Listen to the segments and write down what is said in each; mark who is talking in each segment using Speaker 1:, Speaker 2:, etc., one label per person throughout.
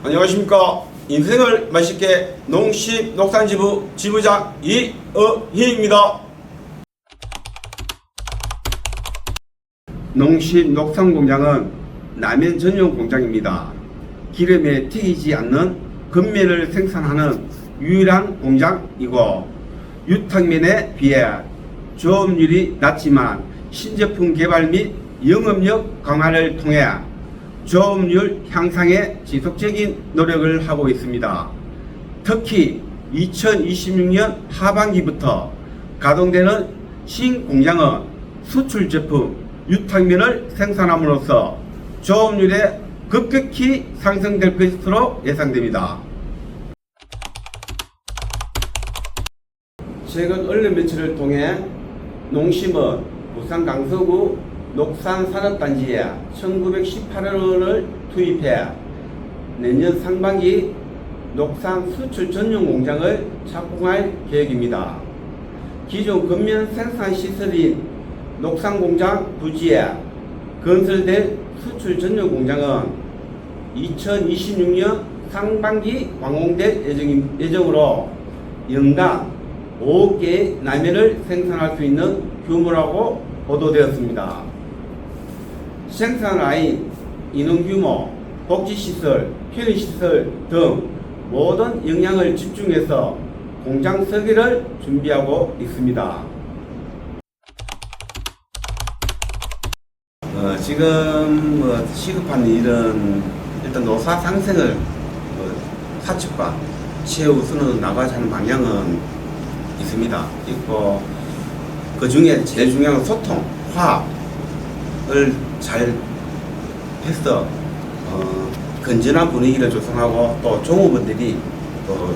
Speaker 1: 안녕하십니까. 인생을 맛있게 농심 녹산지부 지부장 이어희입니다. 농심 녹산공장은 라면 전용 공장입니다. 기름에 튀기지 않는 건면을 생산하는 유일한 공장이고 유탕면에 비해 저음률이 낮지만 신제품 개발 및 영업력 강화를 통해 저음률 향상에 지속적인 노력을 하고 있습니다. 특히 2026년 하반기부터 가동되는 신공장은 수출 제품 유탕면을 생산함으로써 저음률이 급격히 상승될 것으로 예상됩니다. 최근 언론 매체를 통해 농심은 부산 강서구 녹산 산업단지에 1918억 원을 투입해 내년 상반기 녹산 수출 전용 공장을 착공할 계획입니다. 기존 근면 생산 시설인 녹산 공장 부지에 건설될 수출 전용 공장은 2026년 상반기 완공될 예정인, 예정으로 연간 5억 개의 라면을 생산할 수 있는 규모라고 보도되었습니다. 생산 라인, 인원 규모, 복지 시설, 편의 시설 등 모든 역량을 집중해서 공장 설계를 준비하고 있습니다. 어, 지금 뭐 시급한 일은 일단 노사 상생을 어, 사측과 최우선으로 나가야 하는 방향은 있습니다. 있고 그 중에 제일 중요한 건 소통, 화합을 잘 해서 어, 건전한 분위기를 조성하고 또 종업원들이 또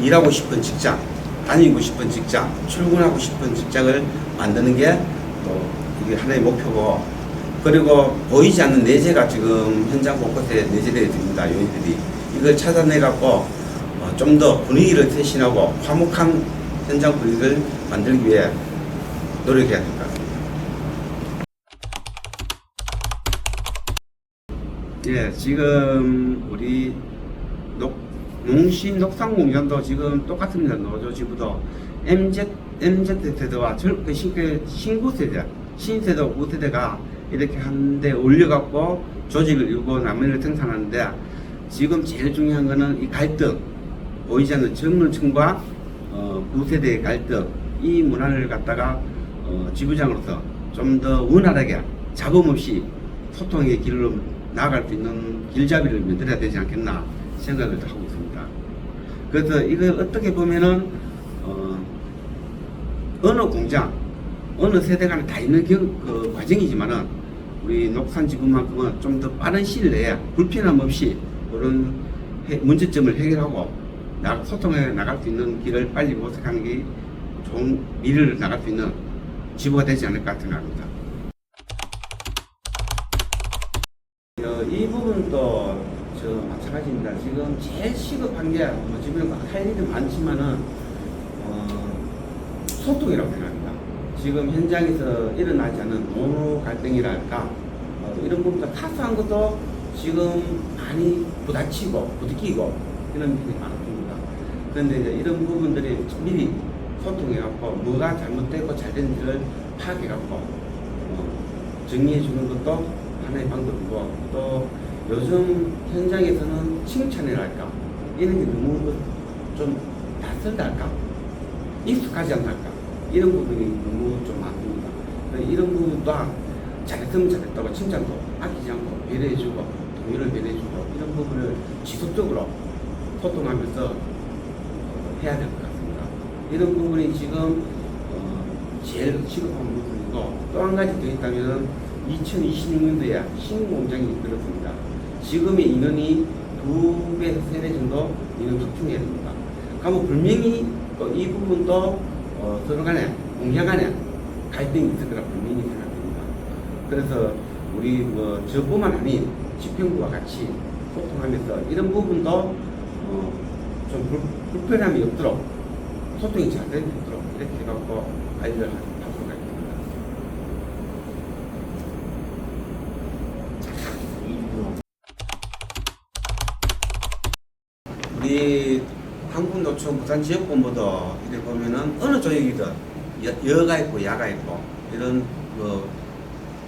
Speaker 1: 일하고 싶은 직장, 다니고 싶은 직장, 출근하고 싶은 직장을 만드는 게 또 이게 하나의 목표고 그리고 보이지 않는 내재가 지금 현장 곳곳에 내재되어 있습니다. 요인들이 이걸 찾아내 갖고 좀더 분위기를 대신하고 화목한 현장 분위기를 만들기 위해 노력해야 같습니다. 예, 지금 우리 녹, 농심 녹상공장도 지금 똑같습니다. 노조지부도 MZ, MZ 세대와 젊, 그 신, 그 신구 세대, 신세대, 우세대가 이렇게 한데 올려갖고 조직을 이루고 라면을 생산하는데 지금 제일 중요한 거는 이 갈등, 보이지 않는 젊은 층과 어, 구세대의 갈등, 이 문화를 갖다가 어, 지부장으로서 좀 더 원활하게 잡음 없이 소통의 길로 나아갈 수 있는 길잡이를 만들어야 되지 않겠나 생각을 하고 있습니다. 그래서 이걸 어떻게 보면은 어, 어느 공장, 어느 세대가 다 있는 경, 그 과정이지만은 우리 녹산지구만큼은 좀 더 빠른 시일 내에 불편함 없이 그런 해- 문제점을 해결하고 나, 소통해 나갈 수 있는 길을 빨리 모색하는 게 좋은 미래를 나갈 수 있는 지부가 되지 않을까 생각합니다. 어, 이 부분도 저 마찬가지입니다. 지금 제일 시급한 게, 뭐 지금 할 일이 많지만은, 어, 소통이라고 생각합니다. 지금 현장에서 일어나지 않는 노노 갈등이랄까, 어, 이런 부분도 타수한 것도 지금 많이 부딪히고, 부딪히고, 이런 부분이 많습니다. 그런데 이제 이런 부분들이 미리 소통해갖고, 뭐가 잘못되고 잘 됐는지를 파악해갖고, 어, 정리해주는 것도 하나의 방법이고 또 요즘 현장에서는 칭찬이랄까 이런 게 너무 좀 낯설달까 익숙하지 않달까 이런 부분이 너무 좀. 그래서 이런 부분 또한 잘했으면 잘했다고 칭찬도 아끼지 않고 배려해주고 동료를 배려해주고 이런 부분을 지속적으로 소통하면서 어, 해야 될 것 같습니다. 이런 부분이 지금 어, 제일 시급한 부분이고 또 한 가지 더 있다면 2026년도에 신공장이 들었습니다. 지금의 인원이 두 배, 세 배 정도 인원 확충해야 됩니다. 그러면 분명히 또이 부분도 어, 서로 간에 공장 간에 갈등이 있을 거라 분명히 생각됩니다. 그래서 우리 뭐 저뿐만 아닌 지평부와 같이 소통하면서 이런 부분도 어, 좀 불, 불편함이 없도록 소통이 잘 되도록 이렇게 해갖고 관리를 하도록 하겠습니다. 한국노총 부산지역본부도 이렇게 보면은 어느 조직이든 여, 여가 있고 야가 있고 이런 그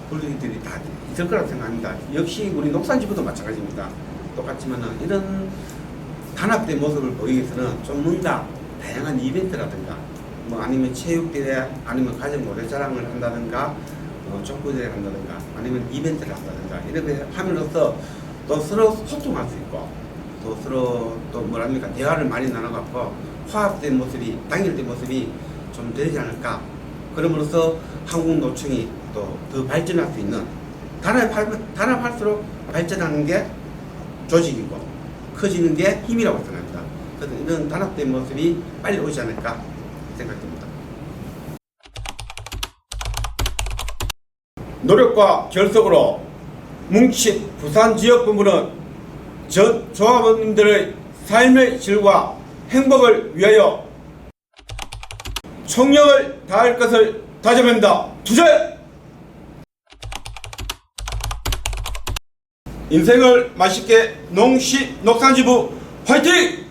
Speaker 1: 분리들이 다 있을 거라고 생각합니다. 역시 우리 녹산지부도 마찬가지입니다. 똑같지만은 이런 단합된 모습을 보이기 위해서는 좀 뭔가 다양한 이벤트라든가 뭐 아니면 체육대회 아니면 가정 노래자랑을 한다든가 어, 족구대회를 한다든가 아니면 이벤트를 한다든가 이렇게 함으로써 또 서로 소통할 수 있고 또 서로 또 뭐랍니까 대화를 많이 나눠갖고 화합된 모습이 단결된 모습이 좀 되지 않을까 그럼으로써 한국 노총이 또 더 발전할 수 있는 단합할, 단합할수록 발전하는 게 조직이고 커지는 게 힘이라고 생각합니다. 그래서 이런 단합된 모습이 빨리 오지 않을까 생각됩니다. 노력과 결속으로 뭉친 부산 지역본부는 전 조합원님들의 삶의 질과 행복을 위하여 총력을 다할 것을 다짐합니다. 투쟁! 인생을 맛있게 농시 녹산지부 화이팅!